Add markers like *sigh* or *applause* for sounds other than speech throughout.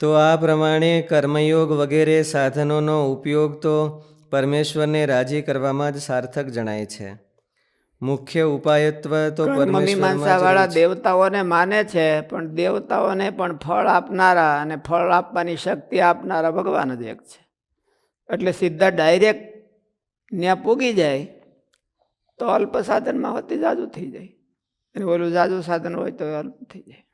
તો આ પ્રમાણે કર્મયોગ વગેરે સાધનોનો ઉપયોગ તો પરમેશ્વરને રાજી કરવામાં જ સાર્થક જણાય છે. મુખ્ય ઉપાયત્વ તો વાળા દેવતાઓને માને છે પણ દેવતાઓને પણ ફળ આપનારા અને ફળ આપવાની શક્તિ આપનારા ભગવાન જ એક છે. એટલે સીધા ડાયરેક્ટ ત્યાં પૂગી જાય તો અલ્પ સાધનમાં હોતી જાજુ થઈ જાય. અને ઓલું જાજુ સાધન હોય તો અલ્પ થઈ જાય.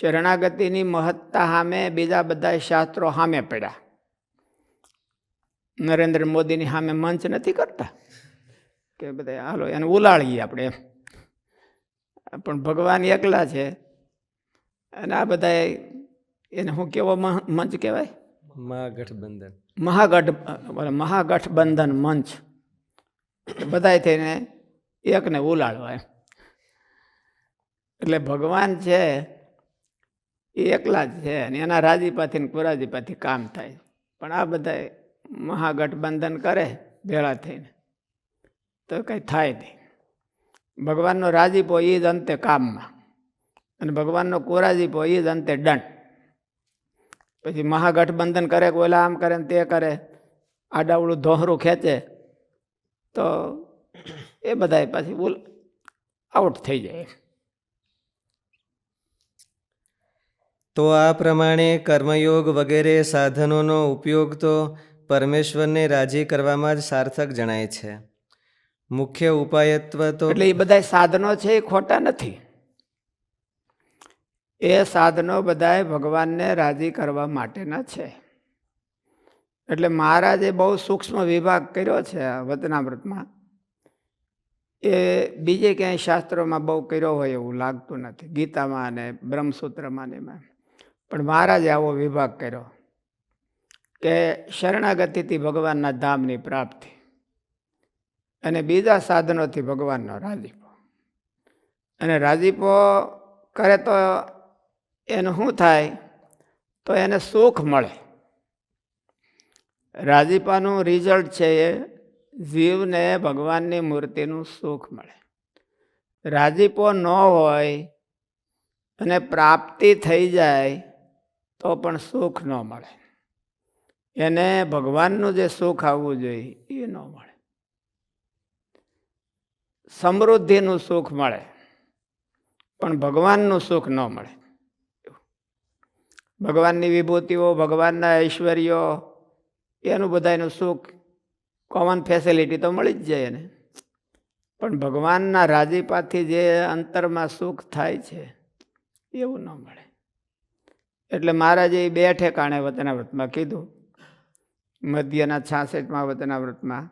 શરણાગતિની મહત્તા સામે બીજા બધા શાસ્ત્રો સામે પડ્યા. નરેન્દ્ર મોદીની સામે મંચ નથી કરતા. કે બધા હાલો એને ઉલાળીએ આપણે એમ. પણ ભગવાન એકલા છે. અને આ બધા એને શું કેવો મંચ કહેવાય? મહાગઠબંધન. મહાગઠ મહાગઠબંધન મંચ. બધાય થઈને એકને ઉલાળવા એમ. એટલે ભગવાન છે એ એકલા જ છે અને એના રાજીપાથી ને કુરાજીપાથી કામ થાય. પણ આ બધા મહાગઠબંધન કરે ભેળા થઈને. તો કંઈ થાય નહીં. ભગવાનનો રાજીપો એ જ અંતે કામમાં. અને ભગવાનનો કોરાજીપો એ જ અંતે દંડ. પછી મહાગઠબંધન કરે કે ઓલા આમ કરે ને તે કરે, આડાવડું ધોહરું ખેંચે, તો એ બધાય પછી બોલ આઉટ થઈ જાય. તો આ પ્રમાણે કર્મયોગ વગેરે સાધનોનો ઉપયોગ તો પરમેશ્વરને રાજી કરવામાં જ સાર્થક જણાય છે. મુખ્ય ઉપાયત્વ તો એટલે એ બધા સાધનો છે એ ખોટા નથી. એ સાધનો બધાએ ભગવાનને રાજી કરવા માટેના છે. એટલે મહારાજે બહુ સૂક્ષ્મ વિભાગ કર્યો છે આ વચનામૃતમાં એ બીજે ક્યાંય શાસ્ત્રોમાં બહુ કર્યો હોય એવું લાગતું નથી. ગીતામાં અને બ્રહ્મસૂત્રમાં ને એમાં. પણ મહારાજે આવો વિભાગ કર્યો કે શરણાગતિથી ભગવાનના ધામની પ્રાપ્તિ અને બીજા સાધનોથી ભગવાનનો રાજીપો. અને રાજીપો કરે તો એનું શું થાય? તો એને સુખ મળે. રાજીપાનું રિઝલ્ટ છે એ જીવને ભગવાનની મૂર્તિનું સુખ મળે. રાજીપો ન હોય અને પ્રાપ્તિ થઈ જાય તો પણ સુખ ન મળે. એને ભગવાનનું જે સુખ આવવું જોઈએ, એ ન મળે. સમૃદ્ધિનું સુખ મળે, પણ ભગવાનનું સુખ ન મળે. ભગવાનની વિભૂતિઓ, ભગવાનના ઐશ્વર્યો, એનું બધાનું સુખ કોમન ફેસિલિટી તો મળી જ જાય એને. પણ ભગવાનના રાજીપાથી જે અંતરમાં સુખ થાય છે, એવું ન મળે. એટલે મહારાજે એ બે ઠેકાણે વતનાવ્રતમાં કીધું. મધ્યના છાસઠમાં વતનાવ્રતમાં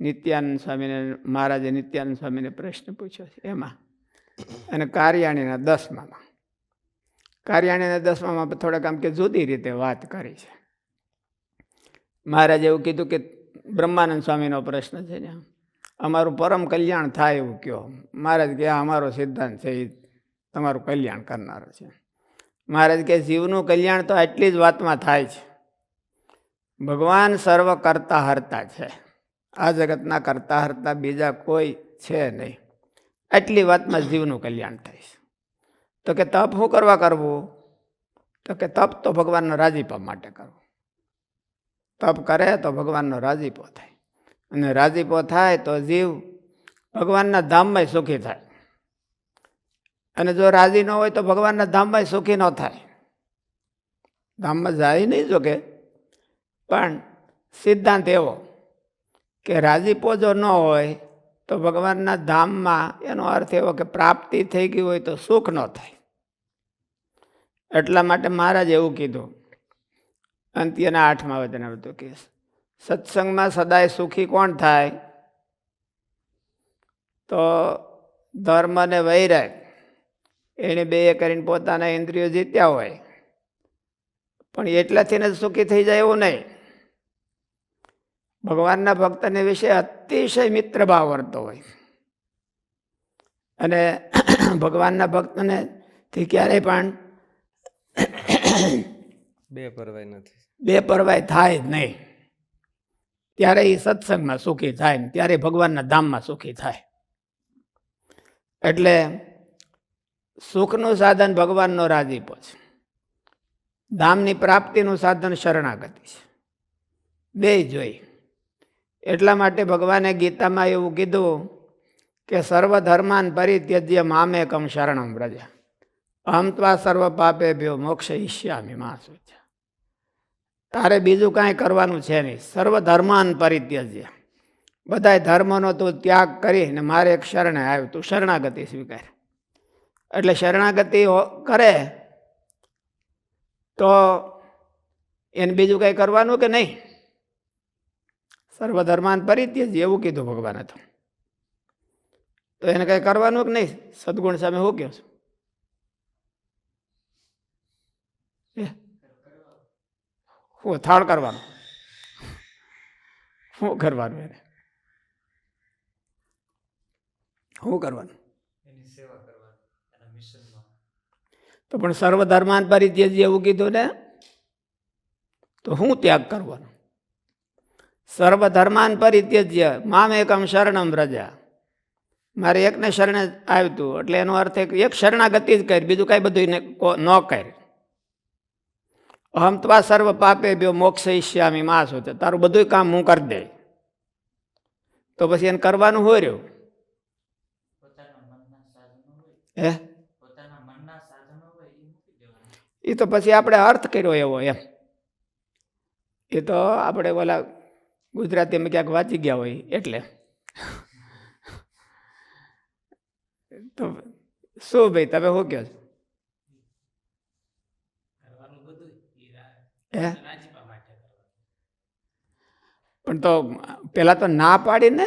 નિત્યાનંદ સ્વામીને, મહારાજે નિત્યાનંદ સ્વામીને પ્રશ્ન પૂછ્યો છે એમાં. અને કાર્યાણીના દસમામાં. કાર્યાણીના દસમામાં થોડાક આમ કે જુદી રીતે વાત કરી છે. મહારાજે એવું કીધું કે બ્રહ્માનંદ સ્વામીનો પ્રશ્ન છે ને, અમારું પરમ કલ્યાણ થાય એવું કયો. મહારાજ કે અમારો સિદ્ધાંત છે એ તમારું કલ્યાણ કરનારો છે. મહારાજ કે જીવનું કલ્યાણ તો આટલી જ વાતમાં થાય છે. ભગવાન સર્વ કરતા હરતા છે. આ જગતના કરતા હરતા બીજા કોઈ છે નહીં. આટલી વાતમાં જીવનું કલ્યાણ થાય છે. તો કે તપ શું કરવા કરવું? તો કે તપ તો ભગવાનનો રાજીપા માટે કરવું. તપ કરે તો ભગવાનનો રાજીપો થાય. અને રાજીપો થાય તો જીવ ભગવાનના ધામમાં સુખી થાય. અને જો રાજી ન હોય તો ભગવાનના ધામમાં સુખી ન થાય. ધામમાં જાય નહીં જોકે. પણ સિદ્ધાંત એવો કે રાજીપો જો ન હોય તો ભગવાનના ધામમાં એનો અર્થ એવો કે પ્રાપ્તિ થઈ ગઈ હોય તો સુખ ન થાય. એટલા માટે મહારાજ એવું કીધું. અંત્યના આઠમા વચન બધું કે સત્સંગમાં સદાય સુખી કોણ થાય? તો ધર્મને વૈરાય એને બે કરીને પોતાના ઇન્દ્રિયો જીત્યા હોય. પણ એટલાથી જ સુખી થઈ જાય એવું નહીં. ભગવાનના ભક્તને વિશે અતિશય મિત્ર ભાવ વર્તો હોય. અને *clears throat* ભગવાનના ભક્તને થી ક્યારેય પણ *coughs* બે પરવાય નથી. બે પરવાય થાય જ નહીં. ત્યારે એ સત્સંગમાં સુખી થાય ને ત્યારે ભગવાનના ધામમાં સુખી થાય. એટલે સુખનું સાધન ભગવાનનો રાજીપો છે. ધામની પ્રાપ્તિનું સાધન શરણાગતિ છે. બે જોઈ. એટલા માટે ભગવાને ગીતામાં એવું કીધું કે સર્વ ધર્માન પરિત્યજ્ય મામેકમ શરણમ વ્રજ. અહમ ત્વા સર્વ પાપે ભ્યો મોક્ષ ઈષ્યામી માં તારે બીજું કાંઈ કરવાનું છે નહીં. સર્વ ધર્માન પરિત્યજ્ય. બધાય ધર્મનો તું ત્યાગ કરીને મારે એક શરણે આવ્યું. તું શરણાગતિ સ્વીકાર. એટલે શરણાગતિ કરે, તો એને બીજું કંઈ કરવાનું કે નહીં? સર્વધર્માન પરિત્યજ એવું કીધું ભગવાને તો. તો એને કંઈ કરવાનું કે નહીં? સદગુણ સામે હું કહો છું? હું? થાળ કરવાનું. શું કરવાનું એને? શું કરવાનું? તો પણ સર્વધર્માન પરિત્યજ એવું કીધું ને, તો હું ત્યાગ કરવાનો. સર્વધર્માન પરિત્યજ્ય મામ એકમ શરણમ રજા મારે એકને શરણે આવ્યું એટલે એનો અર્થ એક શરણાગતિ જ કરી, બીજું કાંઈ બધું ન કરી અહમ ત્વા સર્વ પાપે બ્યો મોક્ષ ઈષ્યામી માસ હોતે તારું બધું કામ હું કરી દે તો પછી એને કરવાનું હોય રહ્યું? હે? એ તો પછી આપણે અર્થ કર્યો એવો એમ. એ તો આપણે ઓલા ગુજરાતીમાં ક્યાંક વાંચી ગયા હોય એટલે. તો શું ભાઈ તમે શું કહો છો? હે? પણ તો પેલા તો ના પાડીને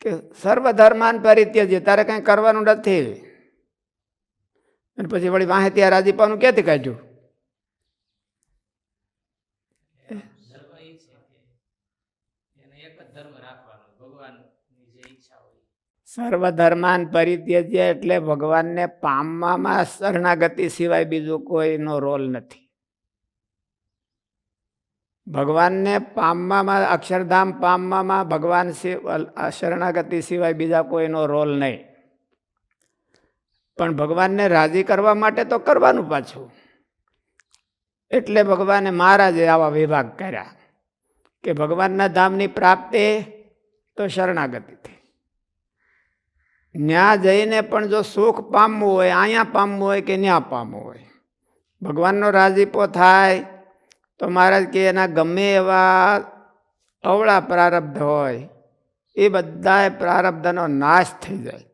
કે સર્વધર્માન પરિત્યજ્ય તારે કંઈ કરવાનું નથી. અને પછી વળી વાહે ત્યાં રાજીપાનું ક્યાંથી કાઢ્યું? સર્વધર્માન પરિત્યજ્ય એટલે ભગવાનને પામવામાં શરણાગતિ સિવાય બીજું કોઈનો રોલ નથી. ભગવાનને પામવામાં, અક્ષરધામ પામવામાં ભગવાન શરણાગતિ સિવાય બીજા કોઈનો રોલ નહીં. પણ ભગવાનને રાજી કરવા માટે તો કરવાનું પાછું. એટલે ભગવાને મહારાજે આવા વિભાગ કર્યા કે ભગવાનના ધામની પ્રાપ્તિ તો શરણાગતિથી ન્યા જઈને પણ જો સુખ પામવું હોય અહીંયા પામવું હોય કે ન્યા પામવું હોય, ભગવાનનો રાજીપો થાય તો મહારાજ કે એના ગમે એવા અવળા પ્રારબ્ધ હોય, એ બધાએ પ્રારબ્ધનો નાશ થઈ જાય.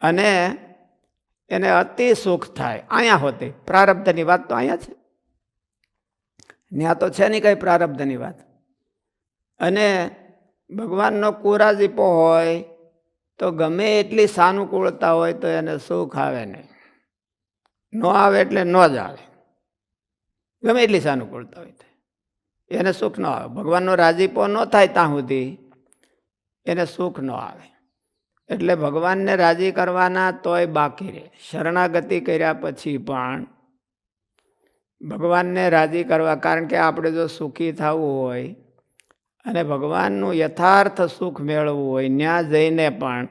અને એને અતિ સુખ થાય. અહીંયા હોતી. પ્રારબ્ધની વાત તો અહીંયા છે. ત્યાં તો છે નહીં કંઈ પ્રારબ્ધની વાત. અને ભગવાનનો કુરાજીપો હોય તો ગમે એટલી સાનુકૂળતા હોય તો એને સુખ આવે નહીં. ન આવે એટલે ન જ આવે. ગમે એટલી સાનુકૂળતા હોય એને સુખ ન આવે. ભગવાનનો રાજીપો ન થાય ત્યાં સુધી એને સુખ ન આવે. એટલે ભગવાનને રાજી કરવાના તોય બાકી રહે. શરણાગતિ કર્યા પછી પણ ભગવાનને રાજી કરવા, કારણ કે આપણે જો સુખી થવું હોય અને ભગવાનનું યથાર્થ સુખ મેળવવું હોય ત્યાં જઈને પણ,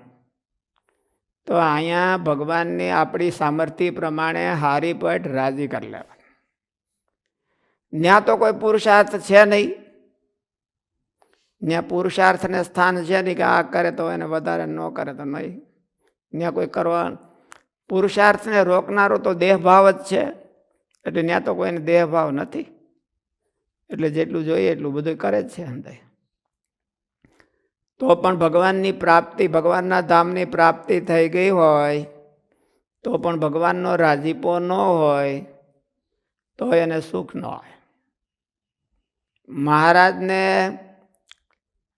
તો અહીંયા ભગવાનની આપણી સામર્થ્ય પ્રમાણે હારી પટ રાજી કરી લેવા ત્યાં તો કોઈ પુરુષાર્થ છે નહીં. ત્યાં પુરુષાર્થને સ્થાન છે નહીં કે આ કરે તો એને વધારે ન કરે તો નહીં. ત્યાં કોઈ કરવા પુરુષાર્થને રોકનારો તો દેહભાવ જ છે. એટલે ત્યાં તો કોઈને દેહભાવ નથી. એટલે જેટલું જોઈએ એટલું બધું કરે જ છે અંદર. તો પણ ભગવાનની પ્રાપ્તિ, ભગવાનના ધામની પ્રાપ્તિ થઈ ગઈ હોય, તો પણ ભગવાનનો રાજીપો ન હોય, તો એને સુખ ન હોય. મહારાજને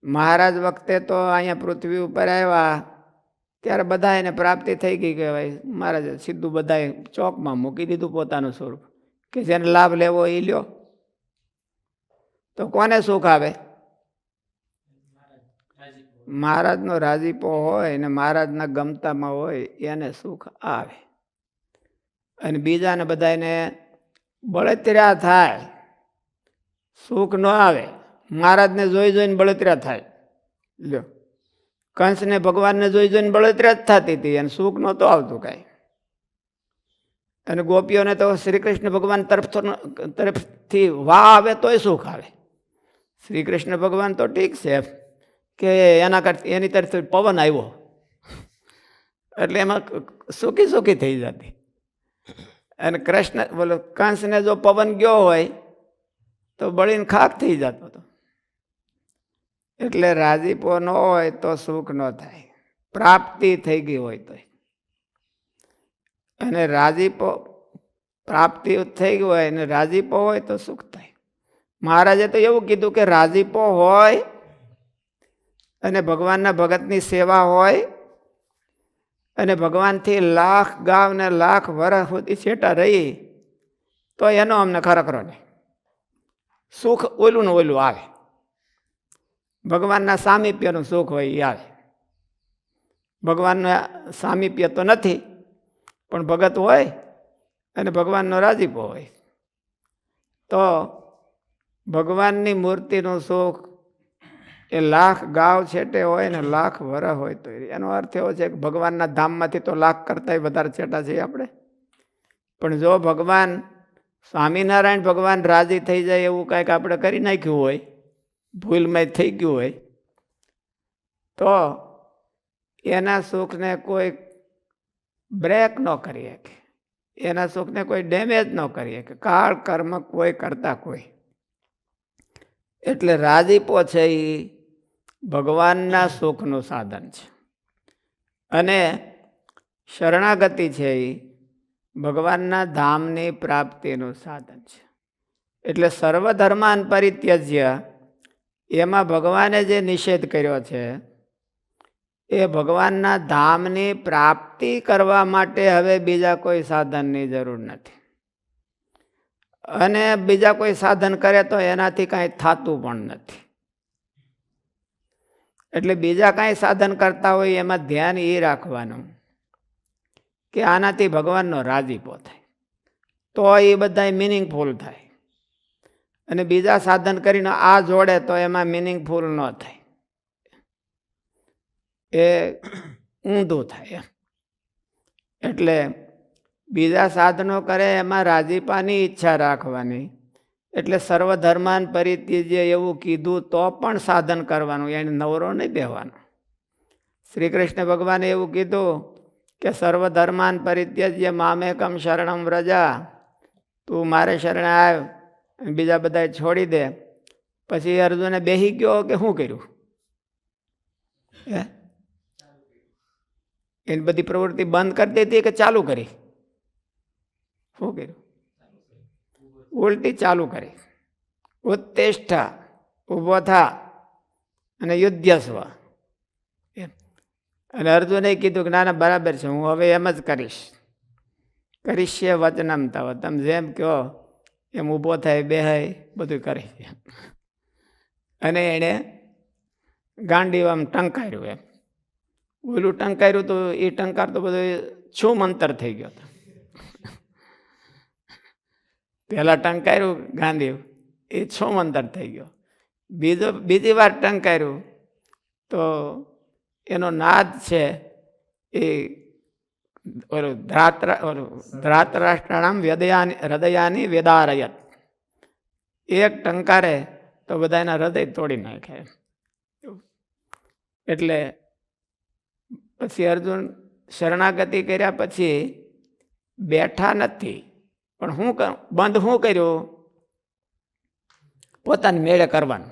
મહારાજ વખતે તો અહીંયા પૃથ્વી ઉપર આવ્યા, ત્યારે બધા એને પ્રાપ્તિ થઈ ગઈ કહેવાય મહારાજે સીધું બધાએ ચોકમાં મૂકી દીધું પોતાનું સ્વરૂપ. કે જેને લાભ લેવો એ લ્યો. તો કોને સુખ આવે? મહારાજનો રાજીપો હોય ને મહારાજના ગમતામાં હોય, એને સુખ આવે. અને બીજાને બધાને બળતર્યા થાય. સુખ ન આવે. મહારાજને જોઈ જોઈને બળતરા થાય. લ્યો. કંસને ભગવાનને જોઈ જોઈને બળતરા જ થતી હતી અને સુખ નહોતું આવતું કાંઈ. અને ગોપીઓને તો શ્રી કૃષ્ણ ભગવાન તરફ તરફથી વાહ આવે તોય સુખ આવે. શ્રી કૃષ્ણ ભગવાન તો ઠીક છે કે એના કરતા એની તરફથી પવન આવ્યો. એટલે એમાં સુખી સુખી થઈ જતી. અને કૃષ્ણ, બોલો, કંસને જો પવન ગયો હોય તો બળીને ખાક થઈ જતો હતો. એટલે રાજીપો ન હોય તો સુખ ન થાય. પ્રાપ્તિ થઈ ગઈ હોય તો અને રાજીપો પ્રાપ્તિ થઈ ગઈ હોય અને રાજીપો હોય તો સુખ થાય. મહારાજે તો એવું કીધું કે રાજીપો હોય અને ભગવાનના ભગતની સેવા હોય અને ભગવાનથી લાખ ગાવ ને લાખ વર્ષ સુધી છેટા રહી, તો એનો અમને ખરેખરો નહીં. સુખ ઓલું ને ઓલું આવે. ભગવાનના સામીપ્યનું સુખ હોય એ આવે. ભગવાનના સામીપ્ય તો નથી, પણ ભગત હોય અને ભગવાનનો રાજીપો હોય. તો ભગવાનની મૂર્તિનું સુખ એ લાખ ગાવ છેટે હોય ને લાખ વરહ હોય તો એનો અર્થ એવો છે કે ભગવાનના ધામમાંથી તો લાખ કરતાંય વધારે છેટા છીએ આપણે. પણ જો ભગવાન સ્વામિનારાયણ ભગવાન રાજી થઈ જાય એવું કાંઈક આપણે કરી નાખ્યું હોય ભૂલમાં થઈ ગયું હોય, તો એના સુખને કોઈ બ્રેક ન કરી શકે. એના સુખને કોઈ ડેમેજ ન કરી શકે. કાળ કર્મ કોઈ કરતા કોઈ. એટલે રાજીપો છે એ ભગવાનના સુખનું સાધન છે. અને શરણાગતિ છે એ ભગવાનના ધામની પ્રાપ્તિનું સાધન છે. એટલે સર્વધર્માન પરિત્યજ્ય એમાં ભગવાને જે નિષેધ કર્યો છે, એ ભગવાનના ધામની પ્રાપ્તિ કરવા માટે હવે બીજા કોઈ સાધનની જરૂર નથી. અને બીજા કોઈ સાધન કરે તો એનાથી કાંઈ થતું પણ નથી. એટલે બીજા કાંઈ સાધન કરતા હોય એમાં ધ્યાન એ રાખવાનું કે આનાથી ભગવાનનો રાજીપો થાય. તો એ બધા મિનિંગફુલ થાય. અને બીજા સાધન કરીને આ જોડે તો એમાં મિનિંગફુલ ન થાય. એ ઊંધું થાય એટલે બીજા સાધનો કરે એમાં રાજીપાની ઈચ્છા રાખવાની. એટલે સર્વધર્માન પરિત્યજ્ય એવું કીધું તો પણ સાધન કરવાનું, એને નવરો નહીં બેહવાનો. શ્રી કૃષ્ણ ભગવાને એવું કીધું કે સર્વધર્માન પરિત્યજ્ય મામેકમ શરણમ રજા તું મારે શરણે આવ અને બીજા બધા છોડી દે. પછી અર્જુને બેહી ગયો કે શું કર્યું? એની બધી પ્રવૃત્તિ બંધ કરી દીધી કે ચાલુ કરી? શું કર્યું? ઉલટી ચાલુ કરી. ઉત્તેષ્ઠા, ઊભો થા અને યુદ્ધસ્વ અને અર્જુને કીધું કે ના ના, બરાબર છે, હું હવે એમ જ કરીશ. કરીશ વચનમ તવ. તમે જેમ કહો એમ ઊભો થાય, બેહાય, બધું કરે અને એણે ગાંડી આમ ટંકાર્યું એમ. ઓલું ટંકાર્યું તો એ ટંકાર તો બધું છું મંતર થઈ ગયો હતો. પહેલાં ટંકાર્યું ગાંધી એ છો મંતર થઈ ગયો. બીજો, બીજી વાર ટંકાર્યું તો એનો નાદ છે એ ધ્રાત્ર ઓલું ધ્રાતરાષ્ટ્રાણામ હૃદયાની હૃદયાની વેદારયત એક ટંકારે તો બધાના હૃદય તોડી નાખે એટલે પછી અર્જુન શરણાગતિ કર્યા પછી બેઠા નથી પણ હું બંધ શું કર્યું પોતાની મેળે કરવાનું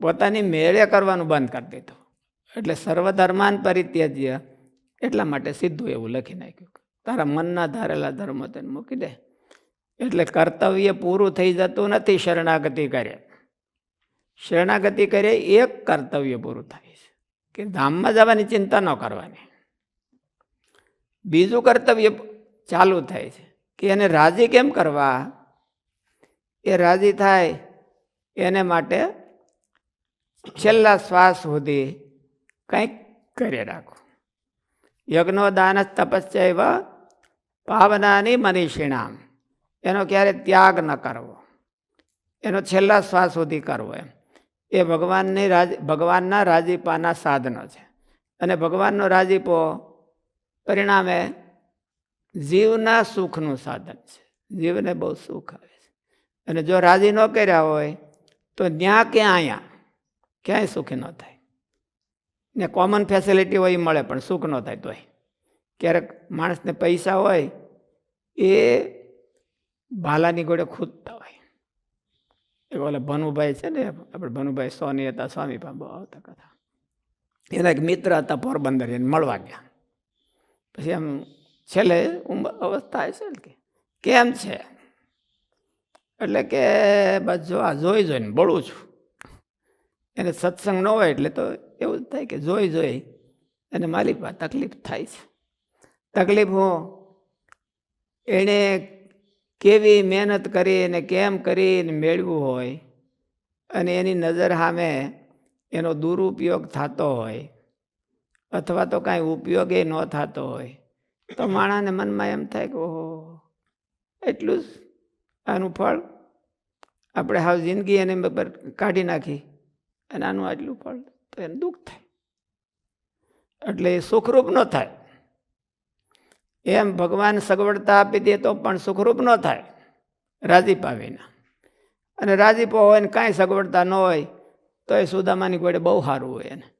પોતાની મેળે કરવાનું બંધ કરી દીધું એટલે સર્વધર્માન પરિત્યજ્ય એટલા માટે સીધું એવું લખી નાખ્યું તારા મનના ધારેલા ધર્મ તેને મૂકી દે. એટલે કર્તવ્ય પૂરું થઈ જતું નથી શરણાગતિ કરે. શરણાગતિ કરે એક કર્તવ્ય પૂરું થાય છે, કે ધામમાં જવાની ચિંતા ન કરવાની. બીજું કર્તવ્ય ચાલુ થાય છે, કે એને રાજી કેમ કરવા? એ રાજી થાય એને માટે છેલ્લા શ્વાસ સુધી કંઈક કરી રાખો. યજ્ઞો દાન તપસ્યા પાવનાની મનીષિણામ. એનો ક્યારે ત્યાગ ન કરવો. એનો છેલ્લા શ્વાસ સુધી કરવો એમ. એ ભગવાનની રાજ, ભગવાનના રાજીપાના સાધનો છે. અને ભગવાનનો રાજીપો પરિણામે જીવના સુખનું સાધન છે. જીવને બહુ સુખ આવે છે. અને જો રાજી ન કર્યા હોય, તો ત્યાં કે અહીંયા ક્યાંય સુખી ન થાય. ને કોમન ફેસિલિટી હોય એ મળે, પણ સુખ ન થાય તોય. ક્યારેક માણસને પૈસા હોય, એ ભાલાની ગોળે ખૂદતા હોય. એક ઓલા ભનુભાઈ છે ને આપણે ભનુભાઈ સોની હતા, સ્વામી પાસે બહુ આવતા કથા. એના એક મિત્ર હતા પોરબંદર, એને મળવા ગયા. પછી એમ છેલ્લે ઉંમર અવસ્થા છે ને કે, કેમ છે? એટલે કે બસ જો આ જોઈ જોઈને બળું છું. એને સત્સંગ ન હોય એટલે તો એવું થાય કે જોઈ જોઈ અને માલિકમાં તકલીફ થાય છે. તકલીફ હો એણે કેવી મહેનત કરી અને કેમ કરીને મેળવું હોય અને એની નજર સામે એનો દુરુપયોગ થતો હોય અથવા તો કાંઈ ઉપયોગ ન થતો હોય તો માણસને મનમાં એમ થાય કે ઓહો, એટલું જ આનું ફળ આપણે હાવ જિંદગી એને કાઢી નાખી. અને આનું આટલું ફળ તો એને દુઃખ થાય. એટલે એ સુખરૂપ ન થાય. એમ ભગવાન સગવડતા આપી દે તો પણ સુખરૂપ ન થાય. રાજીપા વિના. અને રાજીપો હોય ને કાંઈ સગવડતા ન હોય, તો એ સુદામાની કોડે બહુ સારું હોય એને.